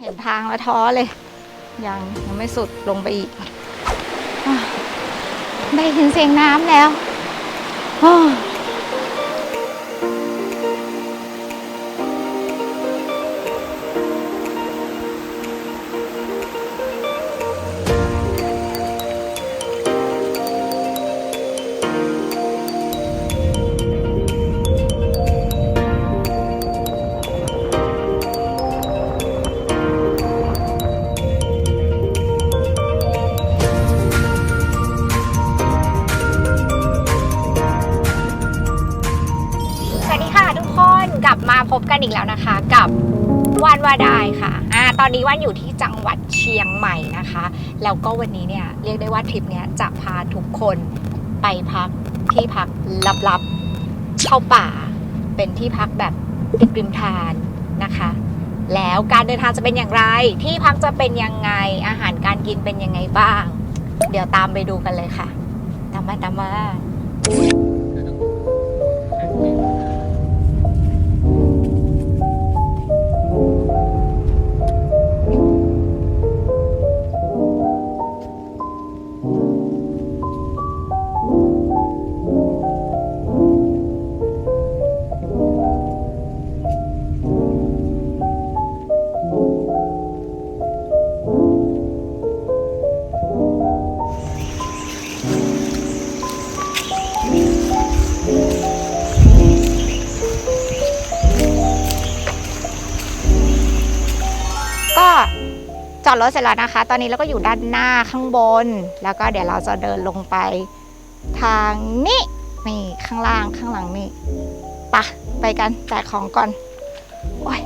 เห็นทางแล้วท้อเลย ยังยังไม่สุดลงไปอีกอได้ยินเสียงน้ำแล้วอ้อ บมาพบกันอีกแล้วนะคะกับวันวาดายค่ะอ่าตอนนี้วันอยู่ที่จังหวัดเชียงใหม่นะคะ แล้วก็วันนี้เนี่ยเรียกได้ว่าทริปเนี้ยจะพาทุกคนไปพักที่พักลับๆเข้าป่า เป็นที่พักแบบติดริมทานนะคะ แล้วการเดินทางจะเป็นอย่างไร ที่พักจะเป็นยังไง อาหารการกินเป็นยังไงบ้าง เดี๋ยวตามไปดูกันเลยค่ะ ตามมาตามมาก็ ถเสร็จแล้วนะคะ ตอนนี้เราก็อยู่ด้านหน้าข้างบน แล้วก็เดี๋ยวเราจะเดินลงไป ทางนี้นี่ข้างล่างข้างหลังนี่ปะไปกันแจกของก่อนโอ้ย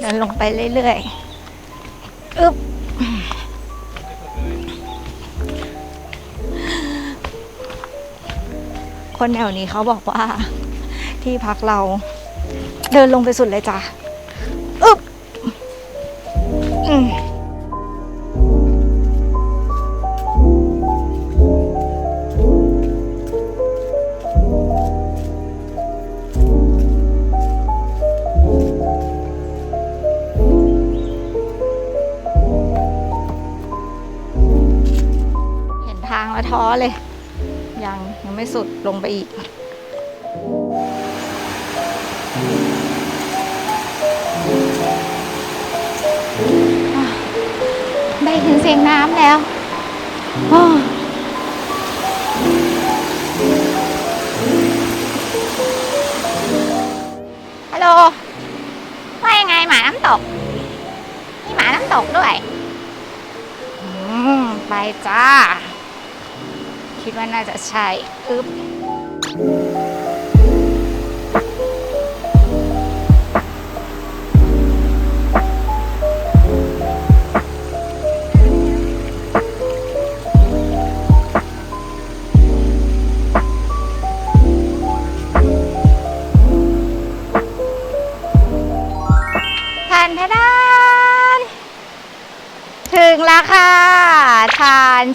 เดินลงไปเรื่อยๆอึบคนแถวนี้เขาบอกว่า ที่พักเรา เดินลงไปสุดเลยจ้ะอึ๊บอืมเห็นทางแล้วท้อเลย ยังยังไม่สุดลงไปอีก ได้ยินเสียงน้ำแล้วฮัลโหลว่ายังไงหมาน้ำตกมีหมาน้ำตกด้วย อืม ไปจ้า คิดว่าน่าจะใช่อึ๊บ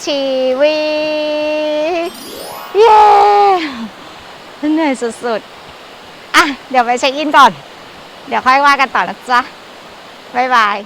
ชีวิต เย้เหนื่อยสุดๆ อะ เดี๋ยวไปเช็คอินก่อน เดี๋ยวค่อยว่ากันต่อนะจ๊ะ บ๊ายบาย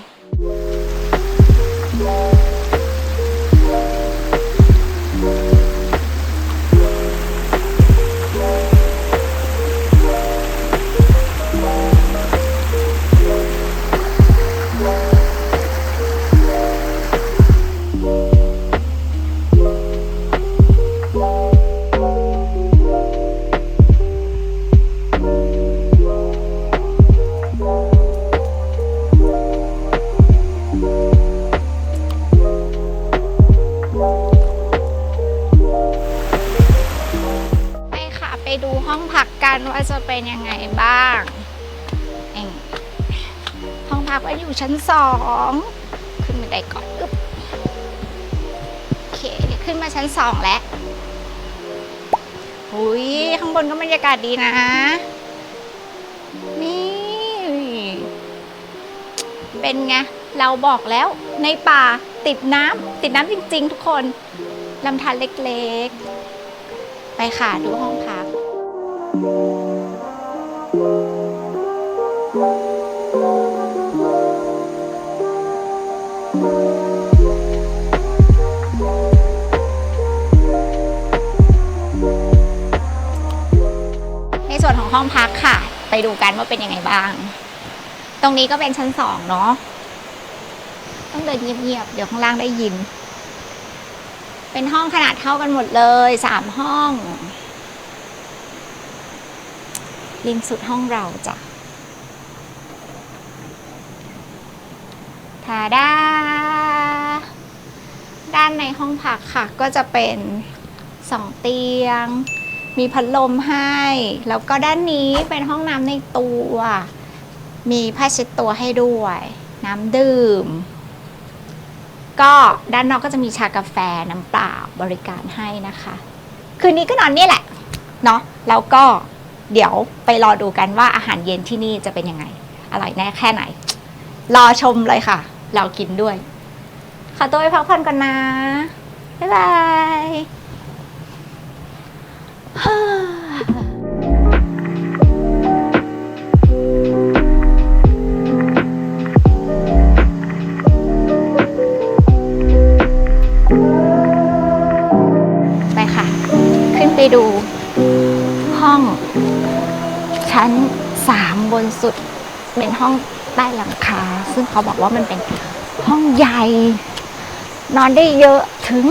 บรรยากาศดีนะ นี่ เป็นไง เราบอกแล้วในป่าติดน้ำติดน้ำจริง ๆ ทุกคนลำธารเล็กๆ ไปค่ะ ดูห้องพักใน ห้องพักค่ะ ไปดูกันว่าเป็นยังไงบ้าง ตรงนี้ก็เป็นชั้นสองเนาะต้องเดินเงียบๆเดี๋ยวข้างล่างได้ยิน เป็นห้องขนาดเท่ากันหมดเลยสามห้อง ริมสุดห้องเราจ้ะทาดาด้านในห้องพักค่ะ ก็จะเป็นสองเตียง มีพัดลมให้ แล้วก็ด้านนี้เป็นห้องน้ำในตัว มีผ้าเช็ดตัวให้ด้วย น้ำดื่ม ก็ด้านนอกก็จะมีชากาแฟน้ำเปล่าบริการให้นะคะ คืนนี้ก็นอนนี่แหละ เนาะแล้วก็เดี๋ยวไปรอดูกันว่าอาหารเย็นที่นี่จะเป็นยังไง อร่อยแน่แค่ไหน รอชมเลยค่ะ เรากินด้วย ขอตัวไปพักผ่อนก่อนนะ บ๊ายบาย ดู ห้องชั้นสามบนสุดเป็นห้องใต้หลังคา ซึ่งเขาบอกว่ามันเป็นห้องใหญ่ นอนได้เยอะถึง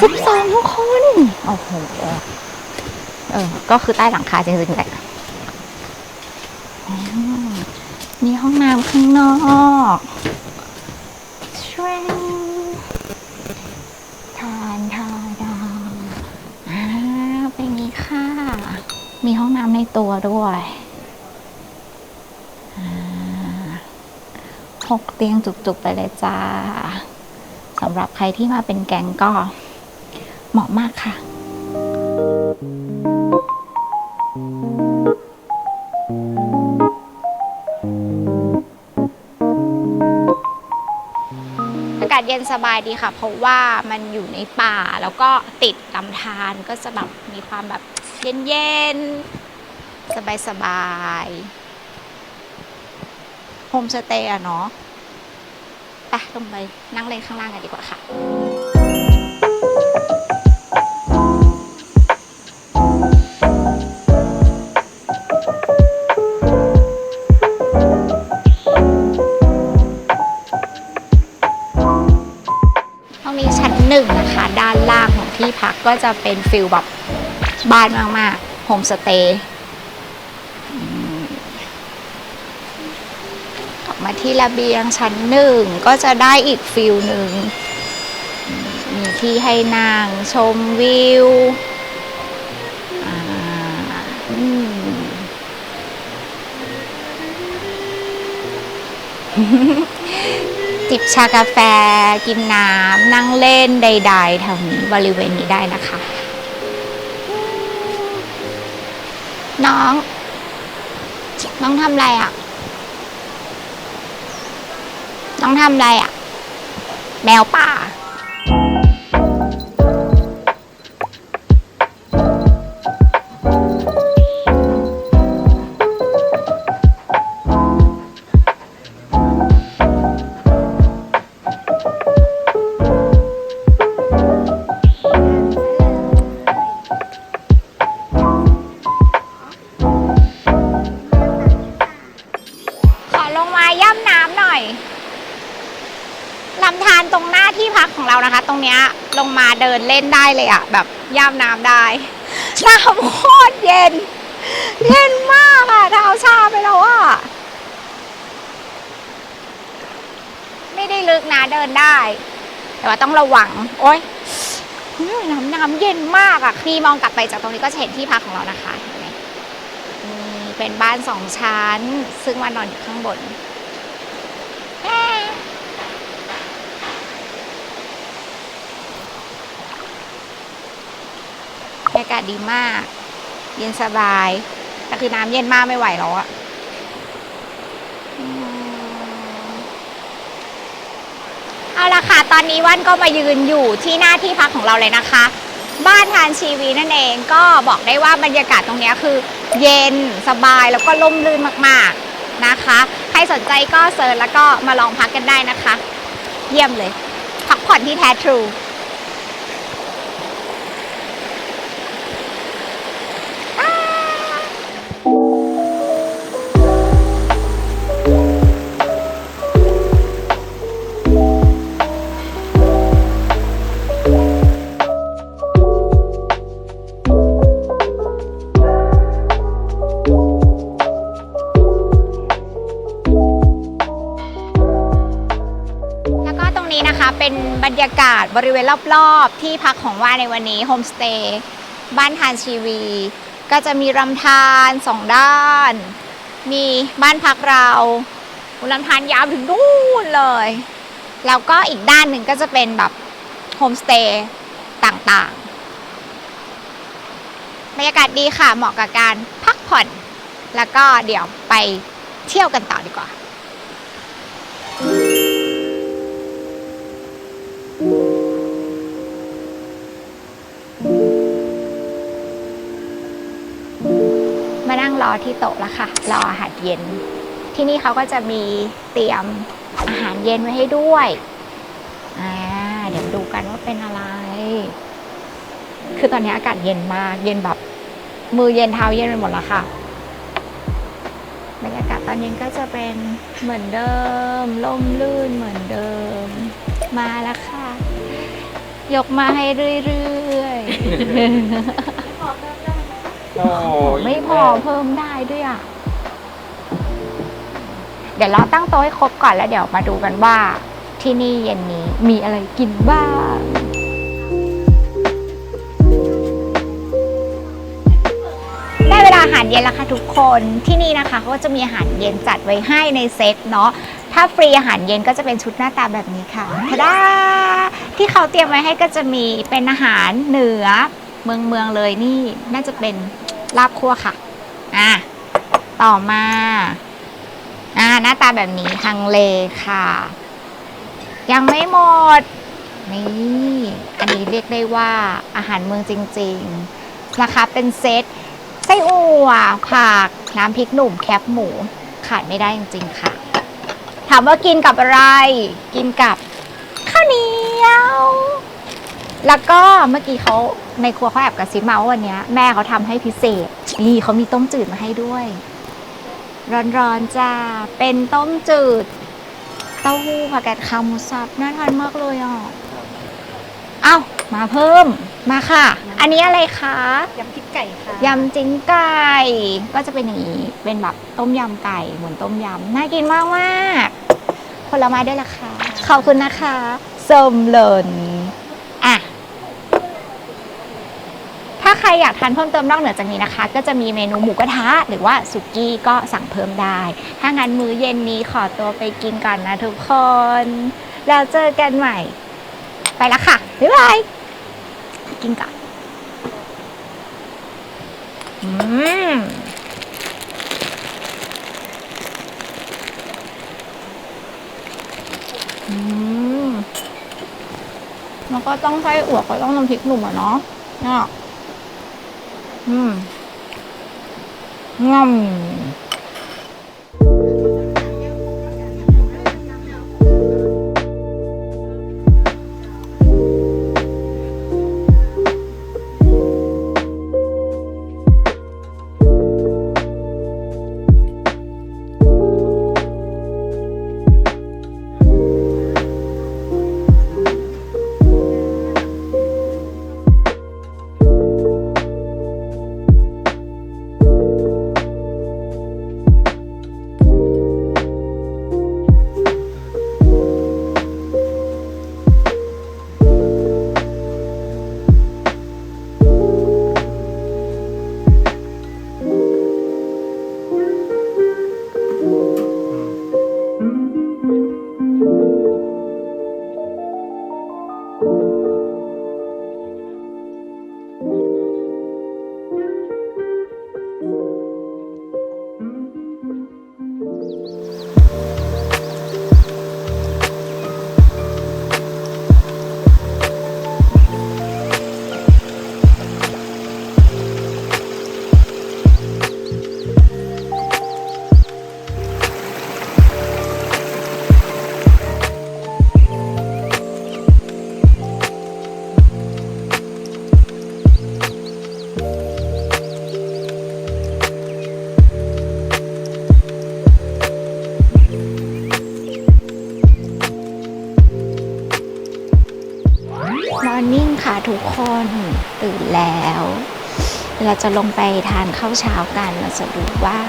12คน โอ้โห เออ ก็คือใต้หลังคาจริงๆแหละมีห้องน้ำข้างนอกช่วยทานทานทานอ่าเป็นอย่างนี้ค่ะ มีห้องน้ำใน ตัวด้วยหกเตียงจุกๆไปเลยจ้าสำหรับใครที่มาเป็นแก๊งก็เหมาะมากค่ะอากาศเย็นสบายดีค่ะ เพราะว่ามันอยู่ในป่าแล้วก็ติดลำธารก็จะแบบมีความแบบเย็นๆ สบายๆโฮมสเตย์อะเนาะไปลงไปนั่งเล่นข้างล่างกันดีกว่าค่ะห้องนี้ชั้นหนึ่งนะคะ ด้านล่างของที่พักก็จะเป็นฟิลแบบบ้านมากๆโฮมสเตย์อืมออก มาที่ระเบียงชั้นหนึ่งก็จะได้อีกฟิลหนึ่ง มีที่ให้นั่งชมวิวอืมจิบชากาแฟกินน้ำ นั่งเล่นใดๆแถวนี้บริเวณนี้ได้นะคะ น้อง น้องทำอะไรอะ น้องทำอะไรอะ แมวป่า เดินเล่นได้เลยอะแบบย่ำน้ำได้น้ำโคตรเย็น เย็นมากอะเท้าชาไปแล้วอะไม่ได้ลึกนะเดินได้ แต่ว่าต้องระวัง โอ๊ยอื้อน้ำน้ำเย็นมากอะคีมองกลับไปจากตรงนี้ก็จะเห็นที่พักของเรานะคะเห็นไหมนี่เป็นบ้านสองชั้น ซึ่งว่านอนอยู่ข้างบนแม่บ รยากาศดีมาก เย็นสบาย แต่คือน้ำเย็นมากไม่ไหวแล้วอะเอาละค่ะ ตอนนี้ว่านก็มายืนอยู่ที่หน้าที่พักของเราเลยนะคะ บ้านทานชีวีนั่นเองก็บอกได้ว่าบรรยากาศตรงนี้คือ เย็นสบายแล้วก็ล่มลื่นมากๆนะคะ ใครสนใจก็เซิร์ชแล้วก็มาลองพักกันได้นะคะ เยี่ยมเลย พักผ่อนที่แท้ทรู บริเวณรอบๆ ที่พักของว่าในวันนี้โฮมสเตย์บ้านทานชีวี ก็จะมีลำธารสองด้าน มีบ้านพักเราลำธารยาวถึงนู่นเลย แล้วก็อีกด้านหนึ่งก็จะเป็นแบบโฮมสเตย์ต่างๆ บรรยากาศดีค่ะเหมาะกับการพักผ่อน แล้วก็เดี๋ยวไปเที่ยวกันต่อดีกว่า อที่โต๊ะแล้วค่ะ รออาหารเย็น ที่นี่เขาก็จะมีเตรียมอาหารเย็นไว้ให้ด้วยอ่าเดี๋ยวดูกันว่าเป็นอะไร คือตอนนี้อากาศเย็นมาก เย็นแบบ มือเย็นเท้าเย็นไปหมดแล้วค่ะบรรยากาศตอนเย็นก็จะเป็นเหมือนเดิมล่มลื่นเหมือนเดิม มาแล้วค่ะ ยกมาให้เรื่อยๆ โอ้ยไม่พอเพิ่มได้ด้วยอะ เดี๋ยวเราตั้งโต๊ะให้ครบก่อนแล้วเดี๋ยวมาดูกันว่า ที่นี่เย็นนี้มีอะไรกินบ้าง ได้เวลาอาหารเย็นแล้วค่ะทุกคนที่นี่นะคะเขาก็จะมีอาหารเย็นจัดไว้ให้ในเซตเนาะถ้าฟรีอาหารเย็นก็จะเป็นชุดหน้าตาแบบนี้ค่ะทะดาที่เขาเตรียมไว้ให้ก็จะมีเป็นอาหารเหนือเมืองเมืองเลยนี่น่าจะเป็น ลาบคั่วค่ะ อะ ต่อมา อ่า หน้าตาแบบนี้ฮังเลค่ะ ยังไม่หมด นี่ อันนี้เรียกได้ว่าอาหารเมืองจริง ๆ นะคะ เป็นเซตไส้อั่วผัก น้ำพริกหนุ่มแคบหมู ขาดไม่ได้จริง ๆ ค่ะ ถามว่ากินกับอะไร กินกับข้าวเหนียว แล้วก็เมื่อกี้เขา ในครัวเขาแอบกระซิบมาว่าวันเนี้ยแม่เขาทำให้พิเศษ นี่เขามีต้มจืดมาให้ด้วย ร้อนๆจ้า เป็นต้มจืด เต้าหู้ผักกาดขาวหมูสับน่าทานมากเลยอะเอ้ามาเพิ่มมาค่ะ อันนี้อะไรคะยำพริกไก่ค่ะยำจิ้นไก่ก็จะเป็นอย่างนี้เป็นแบบต้มยำไก่เหมือนต้มยำน่ากินมากมากๆผลไม้ด้วยล่ะค่ะขอบคุณนะคะส้มหล่นอะ ถ้าใค รอยากทานเพิ่มเติมนอกเหนือจากนี้นะคะ ก็จะมีเมนูหมูกระทะหรือว่าสุกี้ก็สั่งเพิ่มได้ ถ้างั้นมื้อเย็นนี้ขอตัวไปกินก่อนนะทุกคน แล้วเจอกันใหม่ ไปละค่ะ บ๊ายบาย กินก่อนอืมอืมแล้วก็ต้องไส้อั่วก็ต้องน้ำพริกหนุ่มอะเนาะเนี่ยอื มง่ ตื่แล้ว เราจะลงไปทานข้าวเช้ากัน เราจะดูว่า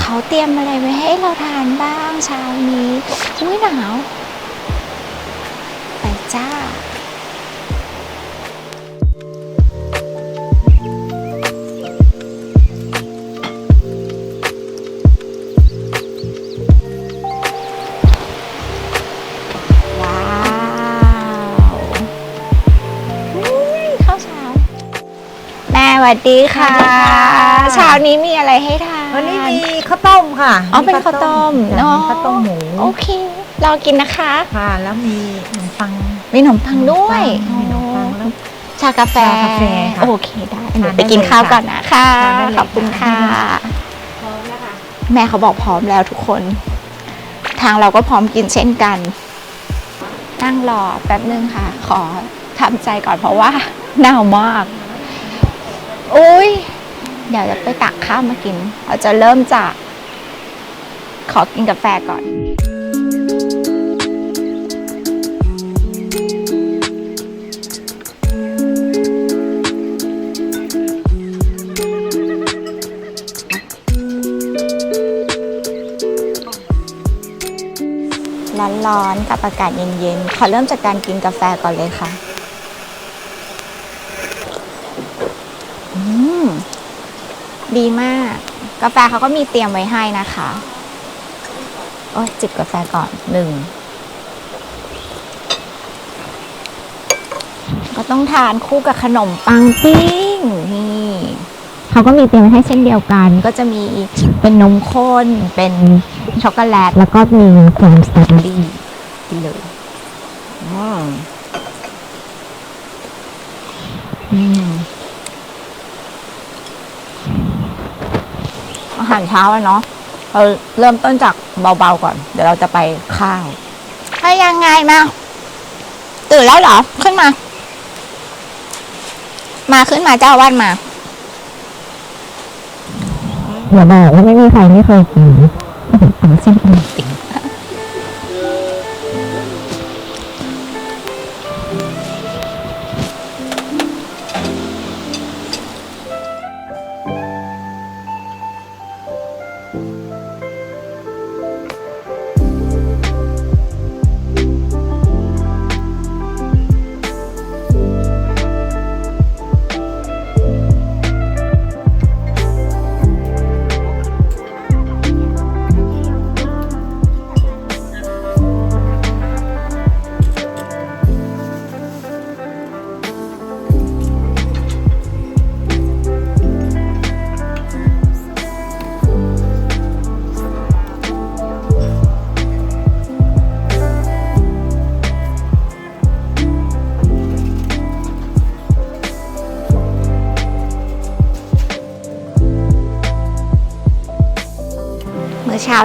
เขาเตรียมอะไรไว้ให้เราทานบ้างเช้านี้อุ้ยหนาว สวัสดีค่ะสวัสดีค่ะ เช้านี้มีอะไรให้ทานวันนี้มีข้าวต้มค่ะอ๋อเป็นข้าวต้มจ้ะเนาะมีข้าวต้มหมูโอเครอกินนะคะ ค่ะ แล้วมีขนมปังมีขนมปังด้วยมีขนมปังแล้วชากาแฟชากาแฟค่ะโอเคได้หนูทานไปกินได้เลยข้าวค่ะก่อนนะคะทานได้เลยขอบคุณค่ะค่ะแม่เขาบอกพร้อมแล้วทุกคน ทางเราก็พร้อมกินเช่นกัน นั่งรอแป๊บนึงค่ะ ขอทำใจก่อนเพราะว่าหนาวมาก อุ้ยเดี๋ยวจะไปตักข้าวมากิน เราจะเริ่มจาก ขอกินกาแฟก่อน ร้อนๆกับอากาศเย็นๆ ขอเริ่มจากการกินกาแฟก่อนเลยค่ะ อืม ดีมาก กาแฟเขาก็มีเตรียมไว้ให้นะคะ โอ้ยจิบกาแฟก่อนหนึ่ง ก็ต้องทานคู่กับขนมปังปิ้ง นี่เขาก็มีเตรียมไว้ให้เช่นเดียวกัน ก็จะมีเป็นนมข้น เป็นช็อกโกแลต แล้วก็มีแกรมสตรอเบอรี่กินเลยอืมอืม อา หารเช้าอะเนาะเราเริ่มต้นจากเบาๆก่อน เดี๋ยวเราจะไปข้าวถ้ายังไงมา ตื่นแล้วเหรอ ขึ้นมา มาขึ้นมาเจ้าอาวาดมาอย่าบอกว่าไม่มีใครไม่เคยกินขนมปังเส้น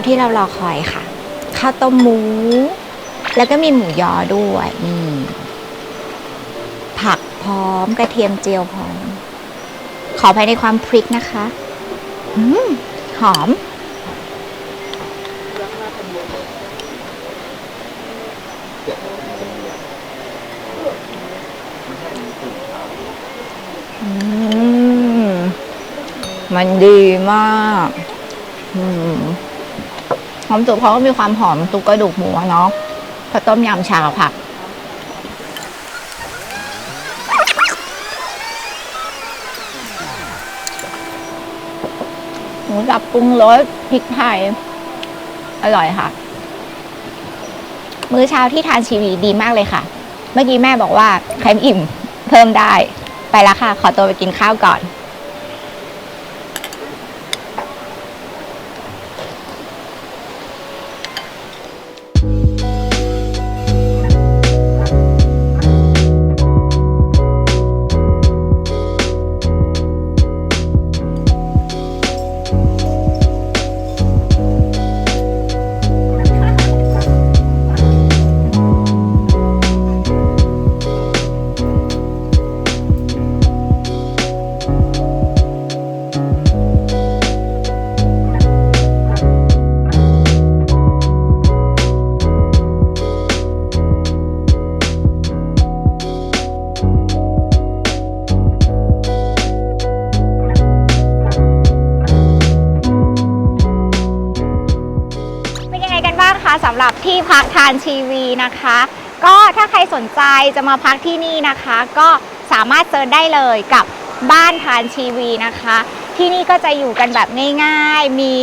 ที่เรารอคอยค่ะ ข้าวต้มหมู แล้วก็มีหมูยอด้วยนี่ผักพร้อมกระเทียมเจียวพร้อม ขอภายในความพริกนะคะอืมหอมมมันดีมาก อืม หอมสุกเพราะก็มีความหอมตุกกระดูกหมูเนาะข้าวต้มยำชาผักหมูสับปรุงรสพริกไทย อร่อยค่ะ มื้อเช้าที่ทานชีวีดีมากเลยค่ะ เมื่อกี้แม่บอกว่าใครอิ่มเพิ่มได้ ไปแล้วค่ะ ขอตัวไปกินข้าวก่อน นะคะสำหรับที่พักทานชีวีนะคะ ก็ถ้าใครสนใจจะมาพักที่นี่นะคะ ก็สามารถเซิร์ชได้เลยกับบ้านทานชีวีนะคะ ที่นี่ก็จะอยู่กันแบบง่ายๆ มี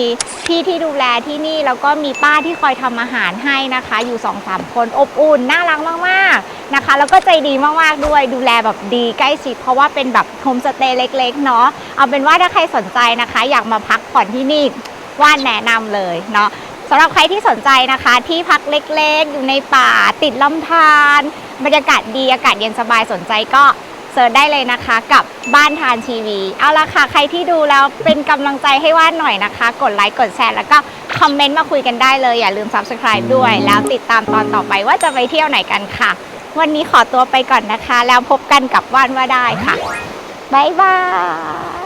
พี่ที่ดูแลที่นี่แล้วก็มีป้าที่คอยทำอาหารให้นะคะ อยู่2อสามคนอบอุ่นน่ารักมากๆนะคะ แล้วก็ใจดีมากๆด้วยดูแลแบบดีใกล้ชิดเพราะว่าเป็นแบบโฮมสเตย์เล็กๆเนาะเอาเป็นว่าถ้าใครสนใจนะคะ อยากมาพักผ่อนที่นี่ว่านแนะนำเลยเนาะ สำหรับใครที่สนใจนะคะ ที่พักเล็กๆ อยู่ในป่าติดลำธารบรรยากาศดีอากาศเย็นสบายสนใจก็เสิร์ชได้เลยนะคะกับบ้านทานทีวี เอาละค่ะ ใครที่ดูแล้วเป็นกำลังใจให้ว่านหน่อยนะคะ กดไลค์กดแชร์แล้วก็คอมเมนต์มาคุยกันได้เลย อย่าลืม Subscribe ด้วย แล้วติดตามตอนต่อไปว่าจะไปเที่ยวไหนกันค่ะ วันนี้ขอตัวไปก่อนนะคะ แล้วพบกันกับว่านว่าได้ค่ะบ๊ายบาย